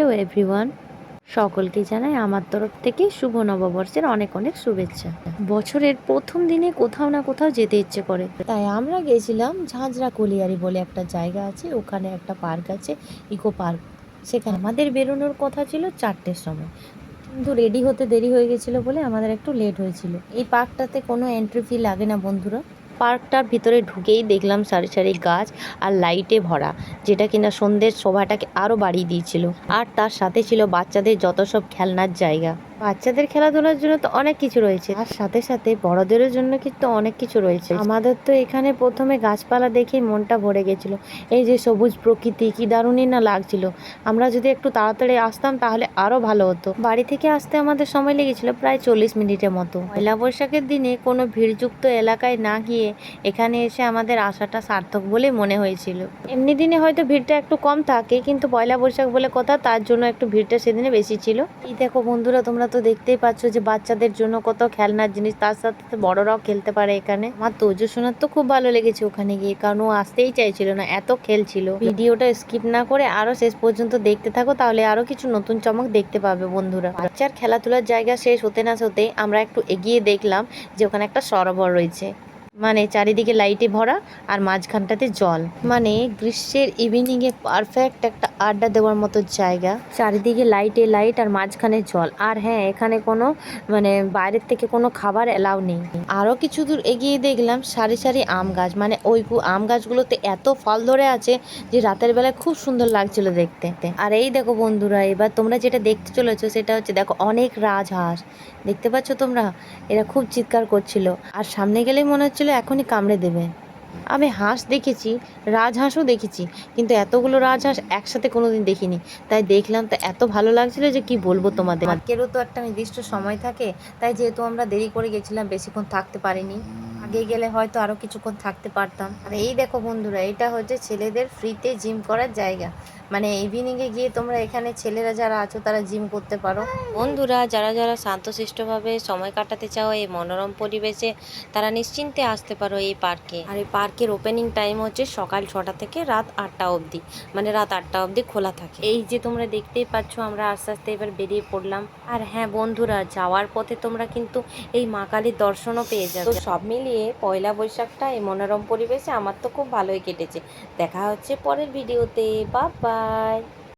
Hello everyone. সকলকে জানাই আমার তরফ থেকে শুভ নববর্ষের অনেক অনেক শুভেচ্ছা। বছরের প্রথম দিনে কোথাও না কোথাও যেতে ইচ্ছে করে। তাই আমরা গেছিলাম ঝাঁঝরা কলিয়ারি বলে একটা জায়গা আছে, ওখানে একটা পার্ক আছে, ইকো পার্ক। সেখানে আমাদের বেরোনোর কথা ছিল চারটের সময়। কিন্তু রেডি হতে দেরি হয়ে গেছিল বলে আমাদের একটু লেট হয়েছিল। এই পার্কটাতে কোনো এন্ট্রি ফি লাগে না বন্ধুরা। পার্কটার ভিতরে ঢুকেই দেখলাম সারি সারি গাছ আর লাইটে ভরা, যেটা কিনা সন্ধ্যের শোভাটাকে আরও বাড়িয়ে দিয়েছিল। আর তার সাথে ছিল বাচ্চাদের যত সব খেলনার জায়গা। বাচ্চাদের খেলাধুলার জন্য তো অনেক কিছু রয়েছে। আর সাথে সাথে বড়দেরও জন্য কিন্তু অনেক কিছু রয়েছে। আমাদের তো এখানে প্রথমে গাছপালা দেখে মনটা ভরে গেছিল। এই যে সবুজ প্রকৃতি, কি দারুণই না লাগছিল। আমরা যদি একটু তাড়াতাড়ি আসতাম তাহলে আরও ভালো হতো। বাড়ি থেকে আসতে আমাদের সময় লেগেছিল প্রায় চল্লিশ মিনিটের মতো। পয়লা বৈশাখের দিনে কোনো ভিড়যুক্ত এলাকায় না গিয়ে এখানে এসে আমাদের আসাটা সার্থক বলে মনে হয়েছিল। এমনি দিনে হয়তো ভিড়টা একটু কম থাকে, কিন্তু পয়লা বৈশাখ বলে কথা তার জন্য একটু ভিড়টা সেদিনে বেশি ছিল। এই দেখো বন্ধুরা, তোমরা তো দেখতেই পাচ্ছ যে বাচ্চাদের জন্য কত খেলনার জিনিস, তার সাথে বড়রাও খেলতে পারে এখানে। আমার তোজো শোনার তো খুব ভালো লেগেছে ওখানে গিয়ে, কারণ ও আসতেই চাইছিল না, এত খেলছিল। ভিডিওটা স্কিপ না করে আরও শেষ পর্যন্ত দেখতে থাকো, তাহলে আরও কিছু নতুন চমক দেখতে পাবে বন্ধুরা। বাচ্চার খেলাধুলার জায়গা শেষ হতে না হতে আমরা একটু এগিয়ে দেখলাম যে ওখানে একটা সরোবর রয়েছে। মানে চারিদিকে লাইটে ভরা আর মাঝখানটাতে জল। মানে গ্রীষ্মের ইভিনিং এ পারফেক্ট একটা আড্ডা দেওয়ার মতো জায়গা। চারিদিকে লাইটে লাইট আর মাঝখানে জল। আর হ্যাঁ এখানে কোনো মানে বাইরের থেকে কোনো খাবার এলাও নেই। আরও কিছু দূর এগিয়ে দেখলাম সারি সারি আম গাছ। মানে ওই আম গাছগুলোতে এত ফল ধরে আছে যে রাতের বেলায় খুব সুন্দর লাগছিল দেখতে। আর এই দেখো বন্ধুরা, এবার তোমরা যেটা দেখতে চলেছো সেটা হচ্ছে দেখো অনেক রাজহাঁস। দেখতে পাচ্ছ তোমরা? এরা খুব চিৎকার করছিল। আর সামনে গেলেই মনে হচ্ছিল এখনই কামড়ে দেবে। আমি হাঁস দেখেছি, রাজহাঁসও দেখেছি, কিন্তু এতগুলো রাজহাঁস একসাথে কোনোদিন দেখিনি। তাই দেখলাম তো এত ভালো লাগছিল যে কি বলব তোমাদের। পার্কেরও তো একটা নির্দিষ্ট সময় থাকে, তাই যেহেতু আমরা দেরি করে গেছিলাম, বেশিক্ষণ থাকতে পারিনি। আগে গেলে হয়তো আরও কিছুক্ষণ থাকতে পারতাম। আর এই দেখো বন্ধুরা, এটা হচ্ছে ছেলেদের ফ্রিতে জিম করার জায়গা। মানে ইভিনিং এ গিয়ে তোমরা এখানে ছেলেরা যারা আছো, তারা জিম করতে পারো। বন্ধুরা, যারা যারা শান্তশিষ্টভাবে সময় কাটাতে চাও এই মনোরম পরিবেশে, তারা নিশ্চিন্তে আসতে পারো এই পার্কে আর এই পার্কের ওপেনিং টাইম হচ্ছে সকাল ছটা থেকে রাত আটটা অবধি। মানে রাত আটটা অবধি খোলা থাকে। এই যে তোমরা দেখতেই পাচ্ছ, আমরা আস্তে আস্তে এবার বেরিয়ে পড়লাম। আর হ্যাঁ বন্ধুরা, যাওয়ার পথে তোমরা কিন্তু এই মা কালীর দর্শনও পেয়ে যাবে। তো সব মিলিয়ে পয়লা বৈশাখটা এই মনোরম পরিবেশে আমার তো খুব ভালোই কেটেছে। দেখা হচ্ছে পরের ভিডিওতে বা bye.